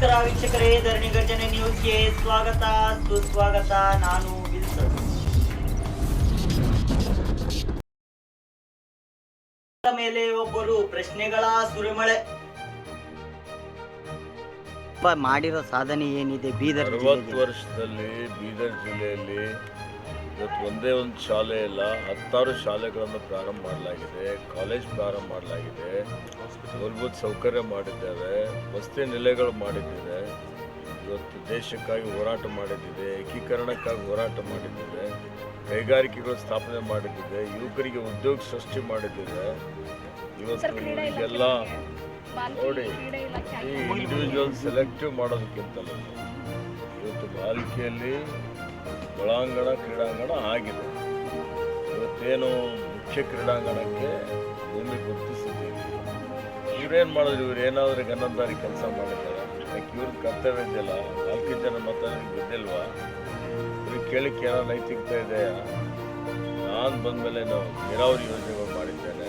ನಮಸ್ಕಾರ ವೀಕ್ಷಕರೇ ಧರಣಿ ಗರ್ಜನೆ ನ್ಯೂಸ್ಗೆ ಸ್ವಾಗತ ಸುಸ್ವಾಗತ ನಾನು ವಿಲ್ಸನ್ ಮೇಲೆ ಒಬ್ಬರು ಪ್ರಶ್ನೆಗಳ ಸುರಿಮಳೆ ಮಾಡಿರೋ ಸಾಧನೆ ಏನಿದೆ ಬೀದರ್ ಅರವತ್ತು? ವರ್ಷದಲ್ಲಿ ಬೀದರ್ ಜಿಲ್ಲೆಯಲ್ಲಿ ಇವತ್ತು ಒಂದೇ ಒಂದು ಶಾಲೆ ಇಲ್ಲ ಹತ್ತಾರು ಶಾಲೆಗಳನ್ನು ಪ್ರಾರಂಭ ಮಾಡಲಾಗಿದೆ ಕಾಲೇಜ್ ಪ್ರಾರಂಭ ಮಾಡಲಾಗಿದೆ. ಮೂಲಭೂತ ಸೌಕರ್ಯ ಮಾಡಿದ್ದೇವೆ ವಸತಿ ನಿಲಯಗಳು ಮಾಡಿದ್ದೇವೆ. ಇವತ್ತು ದೇಶಕ್ಕಾಗಿ ಹೋರಾಟ ಮಾಡಿದ್ದೇವೆ ಏಕೀಕರಣಕ್ಕಾಗಿ ಹೋರಾಟ ಮಾಡಿದ್ದೇವೆ ಕೈಗಾರಿಕೆಗಳು ಸ್ಥಾಪನೆ ಮಾಡಿದ್ದೇವೆ ಯುವಕರಿಗೆ ಉದ್ಯೋಗ ಸೃಷ್ಟಿ ಮಾಡಿದ್ದೇವೆ. ಇವತ್ತು ಎಲ್ಲ ನೋಡಿ ಈ ಇಂಡಿವಿಜುವಲ್ ಸೆಲೆಕ್ಟಿವ್ ಮಾಡೋದಕ್ಕಿಂತಲೂ ಇವತ್ತು ಬಾಲಿಕೆಯಲ್ಲಿ ಒಳಾಂಗಣ ಕ್ರೀಡಾಂಗಣ ಆಗಿದೆ. ಇವತ್ತೇನು ಮುಖ್ಯ ಕ್ರೀಡಾಂಗಣಕ್ಕೆ ಭೂಮಿ ಗುರುತಿಸಿದ್ದೀವಿ ಇವ್ರೇನು ಮಾಡಿದ್ರು? ಇವ್ರು ಏನಾದರೂ ಗನ್ನಂದಾರಿ ಕೆಲಸ ಮಾಡಿದ್ದಾರೆ ಯಾಕೆ ಇವ್ರದ್ದು ಕರ್ತವ್ಯ ಇದೆಯಲ್ಲ? ನಾಲ್ಕು ಜನ ಮತ ಬಿದ್ದಿಲ್ವಾ ಇವ್ರಿಗೆ ಕೇಳಿಕ್ಕೆ ಏನೋ ನೈತಿಕತೆ ಇದೆ. ನಾನು ಬಂದಮೇಲೆ ನಾವು ನೀರಾವರಿ ಯೋಜನೆಗಳು ಮಾಡಿದ್ದೇನೆ.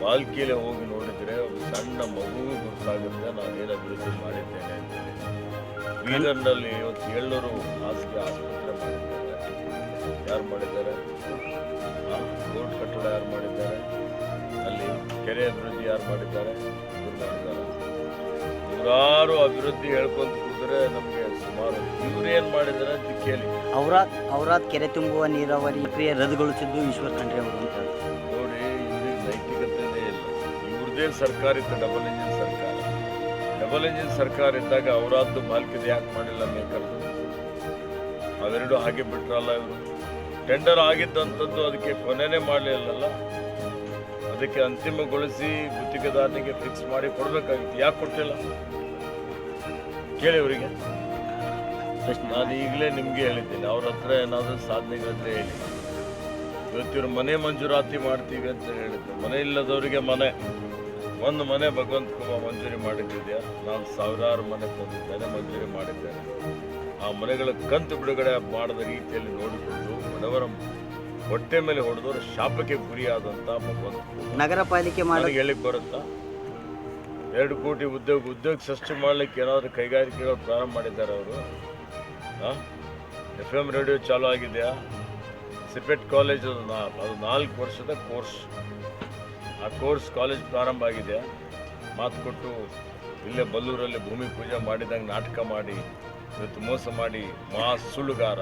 ಪಾಲ್ಕಿಯಲ್ಲಿ ಹೋಗಿ ನೋಡಿದರೆ ಒಂದು ಸಣ್ಣ ಮಗುವಿಗೂ ಗೊತ್ತಾಗುತ್ತೆ ನಾನು ಏನು ಅಭಿವೃದ್ಧಿ ಮಾಡಿದ್ದೇನೆ ಅಂತೇಳಿ ಬೀದರ್ನಲ್ಲಿ ಇವತ್ತು ಏಳ್ನೂರು ಹಾಸಿಗೆ ಆಸ್ಪತ್ರೆ ಮಾಡಿದ್ದಾರೆ. ಯಾರು ಮಾಡಿದ್ದಾರೆ? ಕೋರ್ಟ್ ಕಟ್ಟಡ ಯಾರು ಮಾಡಿದ್ದಾರೆ? ಅಲ್ಲಿ ಕೆರೆ ಅಭಿವೃದ್ಧಿ ಯಾರು ಮಾಡಿದ್ದಾರೆ? ನೂರಾರು ಅಭಿವೃದ್ಧಿ ಹೇಳ್ಕೊಂತ ಕೂತ್ರೆ ನಮಗೆ ಸುಮಾರು ಇವ್ರು ಏನು ಮಾಡಿದ್ದಾರೆ ಅಂತ ಕೇಳಿ. ಅವರ ಕೆರೆ ತುಂಬುವ ನೀರಾವರಿ ಕ್ರಿಯೆ ರದ್ದುಗೊಳಿಸಿದ್ದು ಈಶ್ವರ್ ಖಂಡ್ರೆ ಅವರು ಅಂತ. ನೋಡಿ ಇವ್ರಿಗೆ ನೈತಿಕತೆಯೇ ಇಲ್ಲ. ಇವ್ರದೇ ಸರ್ಕಾರ ಇತ್ತು ಡಬಲ್ ಇಂಜಿನ್ ಸರ್ಕಾರ ಡಬಲ್ ಇಂಜಿನ್ ಸರ್ಕಾರ ಇದ್ದಾಗ ಅವರಾದ್ದು ಬಾಲ್ಕಿದೆ ಯಾಕೆ ಮಾಡಿಲ್ಲ ಮೇಕರ್ದು ಅವೆರಡು ಹಾಗೆ ಬಿಟ್ರಲ್ಲ ಇವರು. ಟೆಂಡರ್ ಆಗಿದ್ದಂಥದ್ದು ಅದಕ್ಕೆ ಕೊನೆನೇ ಮಾಡಲಿಲ್ಲಲ್ಲ? ಅದಕ್ಕೆ ಅಂತಿಮಗೊಳಿಸಿ ಗುತ್ತಿಗೆದಾರನಿಗೆ ಫಿಕ್ಸ್ ಮಾಡಿ ಕೊಡಬೇಕಾಗಿತ್ತು. ಯಾಕೆ ಕೊಟ್ಟಿಲ್ಲ? ಕೇಳಿ ಅವರಿಗೆ. ನಾನು ಈಗಲೇ ನಿಮಗೆ ಹೇಳಿದ್ದೀನಿ. ಅವ್ರ ಹತ್ರ ಏನಾದರೂ ಸಾಧನೆಗಳಿದ್ರೆ ಹೇಳಿ. ಇವತ್ತಿವ್ರು ಮನೆ ಮಂಜೂರಾತಿ ಮಾಡ್ತೀವಿ ಅಂತ ಹೇಳಿದ್ರು. ಮನೆ ಇಲ್ಲದವರಿಗೆ ಮನೆ. ಒಂದು ಮನೆ ಭಗವಂತ ಕುಮಾರ್ ಮಂಜೂರಿ ಮಾಡಿದ್ದಿದೆಯಾ? ನಾನು ಸಾವಿರಾರು ಮನೆ ತಂದಿದ್ದೇನೆ ಮಂಜೂರಿ ಮಾಡಿದ್ದೇನೆ. ಆ ಮನೆಗಳ ಕಂತು ಬಿಡುಗಡೆ ಮಾಡದ ರೀತಿಯಲ್ಲಿ ನೋಡಿಕೊಂಡು ಬಡವರ ಹೊಟ್ಟೆ ಮೇಲೆ ಹೊಡೆದವರು ಶಾಪಕ್ಕೆ ಗುರಿಯಾದಂಥ ಭಗವಂತ ನಗರ ಪಾಲಿಕೆ ಮಾಡೋ ಹೇಳಿಕ್ ಬರುತ್ತಾ? ಎರಡು ಕೋಟಿ ಉದ್ಯೋಗ ಉದ್ಯೋಗ ಸೃಷ್ಟಿ ಮಾಡಲಿಕ್ಕೆ ಏನಾದರೂ ಕೈಗಾರಿಕೆಗಳು ಪ್ರಾರಂಭ ಮಾಡಿದ್ದಾರೆ ಅವರು? ಎಫ್ ಎಂ ರೇಡಿಯೋ ಚಾಲೂ ಆಗಿದೆಯಾ? ಸಿಪೆಟ್ ಕಾಲೇಜ್ ಅದು ನಾಲ್ಕು ವರ್ಷದ ಕೋರ್ಸ್. ಆ ಕೋರ್ಸ್ ಕಾಲೇಜ್ ಪ್ರಾರಂಭ ಆಗಿದೆ. ಮಾತು ಕೊಟ್ಟು ಇಲ್ಲೇ ಬಲ್ಲೂರಲ್ಲಿ ಭೂಮಿ ಪೂಜೆ ಮಾಡಿದಂಗೆ ನಾಟಕ ಮಾಡಿ ಇವತ್ತು ಮೋಸ ಮಾಡಿ ಮಾ ಸುಳ್ಳುಗಾರ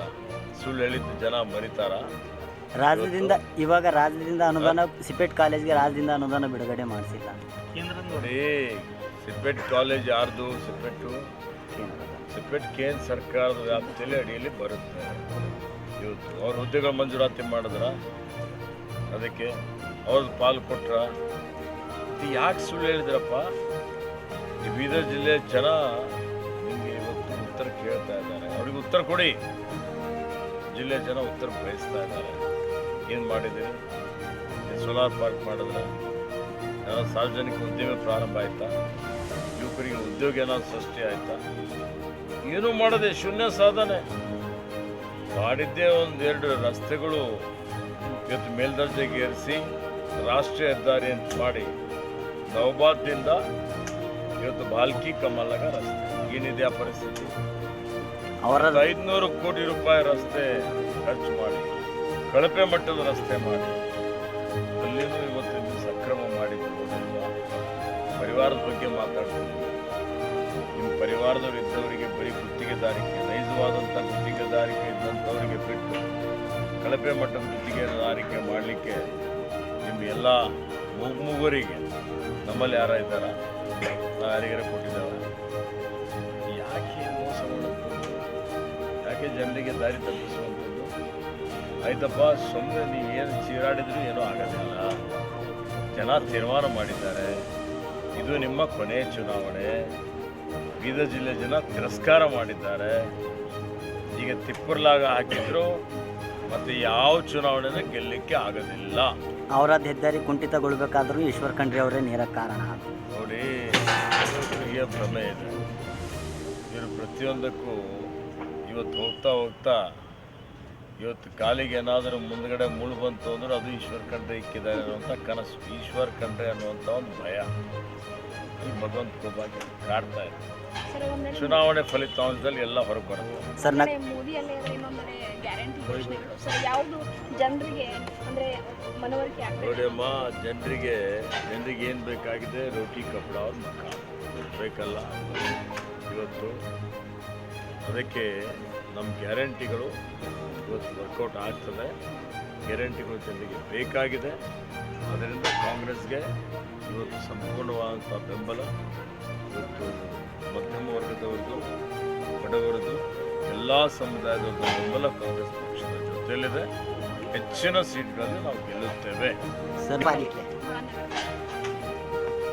ಸುಳ್ಳು ಹೇಳಿದ್ದು ಜನ ಮರಿತಾರ. ರಾಜ್ಯದಿಂದ ಇವಾಗ ರಾಜ್ಯದಿಂದ ಅನುದಾನ ಸಿಪೇಟ್ ಕಾಲೇಜ್ಗೆ ರಾಜ್ಯದಿಂದ ಅನುದಾನ ಬಿಡುಗಡೆ ಮಾಡಿಸಿಲ್ಲ. ನೋಡಿ ಸಿಪೇಟ್ ಕಾಲೇಜ್ ಯಾರ್ದು? ಸಿಪೆಟ್ಟು? ಸಿಪೇಟ್ ಕೇಂದ್ರ ಸರ್ಕಾರದ ವ್ಯಾಪ್ತಿಯಲ್ಲಿ ಅಡಿಯಲ್ಲಿ ಬರುತ್ತೆ. ಇವತ್ತು ಅವ್ರ ಹುದ್ದೆಗಳ ಮಂಜೂರಾತಿ ಮಾಡಿದ್ರ? ಅದಕ್ಕೆ ಅವ್ರದ್ದು ಪಾಲು ಕೊಟ್ರ, ಇದು ಯಾಕೆ ಸುಳ್ಳು ಹೇಳಿದ್ರಪ್ಪ? ಈ ಬೀದರ್ ಜಿಲ್ಲೆ ಜನ ನಿಮಗೆ ಇವತ್ತು ಉತ್ತರ ಕೇಳ್ತಾ ಇದ್ದಾರೆ. ಅವ್ರಿಗೆ ಉತ್ತರ ಕೊಡಿ. ಜಿಲ್ಲೆ ಜನ ಉತ್ತರ ಬಯಸ್ತಾ ಇದ್ದಾರೆ. ಏನು ಮಾಡಿದ್ದೀರಿ? ಸೋಲಾರ್ ಪಾರ್ಕ್ ಮಾಡಿದ್ರೆ ಸಾರ್ವಜನಿಕ ಉದ್ಯಮ ಪ್ರಾರಂಭ ಆಯ್ತಾ? ಯುವಕರಿಗೆ ಉದ್ಯೋಗ ಏನಾದ್ರು ಸೃಷ್ಟಿ ಆಯ್ತಾ? ಏನೂ ಮಾಡದೆ ಶೂನ್ಯ ಸಾಧನೆ. ಮಾಡಿದ್ದೇ ಒಂದೆರಡು ರಸ್ತೆಗಳು ಇವತ್ತು ಮೇಲ್ದರ್ಜೆಗೆ ಏರಿಸಿ ರಾಷ್ಟ್ರೀಯ ಹೆದ್ದಾರಿ ಅಂತ ಮಾಡಿ ನವಬಾದ್ದಿಂದ ಇವತ್ತು ಬಾಲ್ಕಿ ಕಮಲಗ ರಸ್ತೆ. ಏನಿದೆ ಆ ಪರಿಸ್ಥಿತಿ? ಅವರ ಐದುನೂರು ಕೋಟಿ ರೂಪಾಯಿ ರಸ್ತೆ ಖರ್ಚು ಮಾಡಿ ಕಳಪೆ ಮಟ್ಟದ ರಸ್ತೆ ಮಾಡಿ ಅಲ್ಲಿನೂ ಇವತ್ತು ಸಕ್ರಮ ಸಕ್ರಮ ಮಾಡಿಕೊಳ್ಳೋದಿಲ್ಲ ಪರಿವಾರದ ಬಗ್ಗೆ ಮಾತಾಡ್ತೀನಿ. ನಿಮ್ಮ ಪರಿವಾರದವ್ರು ಇದ್ದವರಿಗೆ ಬರೀ ಗುತ್ತಿಗೆದಾರಿಕೆ ನೈಜವಾದಂಥ ಗುತ್ತಿಗೆದಾರಿಕೆ ಇದ್ದಂಥವರಿಗೆ ಬಿಟ್ಟು ಕಳಪೆ ಮಟ್ಟದ ಗುತ್ತಿಗೆದಾರಿಕೆ ಮಾಡಲಿಕ್ಕೆ ನಿಮ್ಮ ಎಲ್ಲ ಮೂಗುಮೂಗರಿಗೆ ನಮ್ಮಲ್ಲಿ ಯಾರ ಇದ್ದಾರ ಯಾರಿಗಾರ ಕೊಟ್ಟಿದ್ದಾವೆ ಯಾಕೆ ಮೋಸ ಯಾಕೆ ಜನರಿಗೆ ದಾರಿ ತಪ್ಪಿಸುವಂಥದ್ದು? ಆಯ್ತಪ್ಪ ಸುಮ್ಮನೆ ಏನು ಚೀರಾಡಿದ್ರು ಏನೂ ಆಗೋದಿಲ್ಲ ಜನ ತೀರ್ಮಾನ ಮಾಡಿದ್ದಾರೆ. ಇದು ನಿಮ್ಮ ಕೊನೆಯ ಚುನಾವಣೆ. ಬೀದರ್ ಜಿಲ್ಲೆ ಜನ ತಿರಸ್ಕಾರ ಮಾಡಿದ್ದಾರೆ. ಈಗ ತಿಪ್ಪರ್ಲಾಗ ಹಾಕಿದ್ರು ಮತ್ತು ಯಾವ ಚುನಾವಣೆನ ಗೆಲ್ಲಲಿಕ್ಕೆ ಆಗೋದಿಲ್ಲ. ಅವರ ಹೆದ್ದಾರಿ ಕುಂಠಿತಗೊಳ್ಬೇಕಾದ್ರೂ ಈಶ್ವರ್ ಖಂಡ್ರಿ ಅವರೇ ನೇರ ಕಾರಣ. ನೋಡಿ ಇವರಿಗೆ ಭ್ರಮೆ ಇದೆ. ಇವರು ಪ್ರತಿಯೊಂದಕ್ಕೂ ಇವತ್ತು ಹೋಗ್ತಾ ಹೋಗ್ತಾ ಇವತ್ತು ಕಾಲಿಗೆ ಏನಾದರೂ ಮುಂದ್ಗಡೆ ಮುಳು ಬಂತು ಅಂದ್ರೆ ಅದು ಈಶ್ವರ್ ಖಂಡ್ರೆ ಇಕ್ಕಿದ್ದಾರೆ ಅನ್ನುವಂಥ ಕನಸು. ಈಶ್ವರ್ ಖಂಡ್ರೆ ಅನ್ನುವಂಥ ಒಂದು ಭಯ. ಈ ಭಗವಂತ ಕೋಪಾಗಿ ಕಾಡ್ತಾ ಇದೆ ಚುನಾವಣೆ ಫಲಿತಾಂಶದಲ್ಲಿ ಎಲ್ಲ ಹೊರಗೆ ಬರುತ್ತೆ ಸರ್ ನಾ ಕಡೆ ಮೋದಿ ಅಲ್ಲೇ ಇದ್ರೆ ಇನ್ನೊಂದೆಡೆ ಗ್ಯಾರಂಟಿ ಘೋಷಣೆಗಳು. ಸರ್ ಯಾವುದು ಜನರಿಗೆ ಅಂದ್ರೆ ಮನವರಿಕೆ ಆಗ್ತದೆ ನೋಡಿ ಅಮ್ಮ ಜನರಿಗೆ ಜನರಿಗೆ ಏನು ಬೇಕಾಗಿದೆ? ರೋಟಿ ಕಪಡ ಅವ್ರ ಮಕ್ಕ ಬೇಕಲ್ಲ. ಇವತ್ತು ಅದಕ್ಕೆ ನಮ್ಮ ಗ್ಯಾರಂಟಿಗಳು ಇವತ್ತು ವರ್ಕೌಟ್ ಆಗ್ತದೆ. ಗ್ಯಾರಂಟಿಗಳು ಜನರಿಗೆ ಬೇಕಾಗಿದೆ. ಅದರಿಂದ ಕಾಂಗ್ರೆಸ್ಗೆ ಇವತ್ತು ಸಂಪೂರ್ಣವಾದಂಥ ಬೆಂಬಲ ಇವತ್ತು ಮಧ್ಯಮ ವರ್ಗದವ್ರದ್ದು ಬಡವರದ್ದು ಎಲ್ಲ ಸಮುದಾಯದ ಬೆಂಬಲ ಕಾಂಗ್ರೆಸ್ ಪಕ್ಷದ ಜೊತೆಯಲ್ಲಿದೆ. ಹೆಚ್ಚಿನ ಸೀಟ್ಗಳನ್ನು ನಾವು ಗೆಲ್ಲುತ್ತೇವೆ.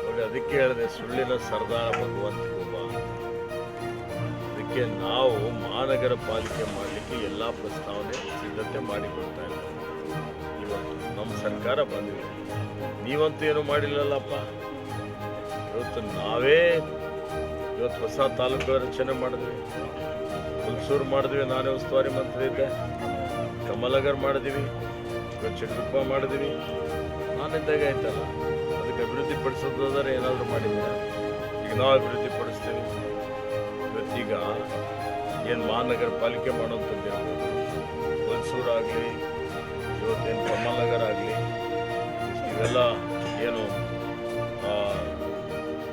ನೋಡಿ ಅದಕ್ಕೆ ಹೇಳಿದೆ ಸುಳ್ಳಿನ ಸರ್ದಾರ ಭಗವಂತ ಅದಕ್ಕೆ ನಾವು ಮಹಾನಗರ ಪಾಲಿಕೆ ಮಾಡಲಿಕ್ಕೆ ಎಲ್ಲ ಪ್ರಸ್ತಾವನೆ ಸಿದ್ಧತೆ ಮಾಡಿಕೊಳ್ತಾ ಇದ್ದೇವೆ. ಸರ್ಕಾರ ಬಂದಿದೆ. ನೀವಂತೂ ಏನು ಮಾಡಿಲ್ಲಲ್ಲಪ್ಪ? ಇವತ್ತು ನಾವೇ ಇವತ್ತು ಹೊಸ ತಾಲೂಕು ರಚನೆ ಮಾಡಿದ್ವಿ. ಹುಲ್ಸೂರು ಮಾಡಿದ್ವಿ, ನಾನೇ ಉಸ್ತುವಾರಿ ಮಂತ್ರಿ ಇದ್ದೆ ಕಮಲಗರ್ ಮಾಡಿದ್ವಿ, ಇವತ್ತು ಮಾಡಿದ್ವಿ. ನಾನಿದ್ದಾಗ ಆಯ್ತಲ್ಲ, ಅದಕ್ಕೆ ಅಭಿವೃದ್ಧಿ ಪಡಿಸೋದಾದ್ರೆ ಏನಾದರೂ ಮಾಡಿದ್ರೆ ಈಗ ನಾವು ಅಭಿವೃದ್ಧಿ ಪಡಿಸ್ತೀವಿ ಇವತ್ತೀಗ ಏನು ಮಹಾನಗರ ಪಾಲಿಕೆ ಮಾಡೋಂಥದ್ದಿರ್ಬೋದು ಹೊಲ್ಸೂರಾಗಲಿ ಇವತ್ತೇನು ಕಮಲನಗರ ಆಗಲಿ, ಇವೆಲ್ಲ ಏನು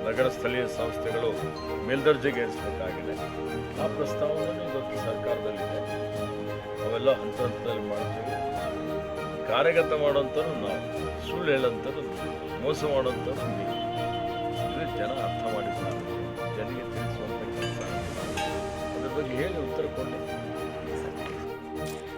ನಗರ ಸ್ಥಳೀಯ ಸಂಸ್ಥೆಗಳು ಮೇಲ್ದರ್ಜೆಗೆ ಏರಿಸಬೇಕಾಗಿದೆ. ಆ ಪ್ರಸ್ತಾವನೆ ಇವತ್ತು ಸರ್ಕಾರದಲ್ಲಿದೆ. ಅವೆಲ್ಲ ಹಂತ ಹಂತದಲ್ಲಿ ಮಾಡ್ತೀವಿ. ಕಾರ್ಯಗತ ಮಾಡೋಂಥವ್ರು ನಾವು. ಸುಳ್ಳು ಹೇಳೋಂಥದ್ದು ಮೋಸ ಮಾಡೋಂಥವ್ರು ನೀವು. ಇದು ಜನ ಅರ್ಥ ಮಾಡಿದ್ದಾರೆ ಜನರಿಗೆ ತಿಳಿಸುವಂಥ ಕೆಲಸ. ಅದ್ರ ಬಗ್ಗೆ ಹೇಳಿ ಉತ್ತರ ಕೊಡಿ.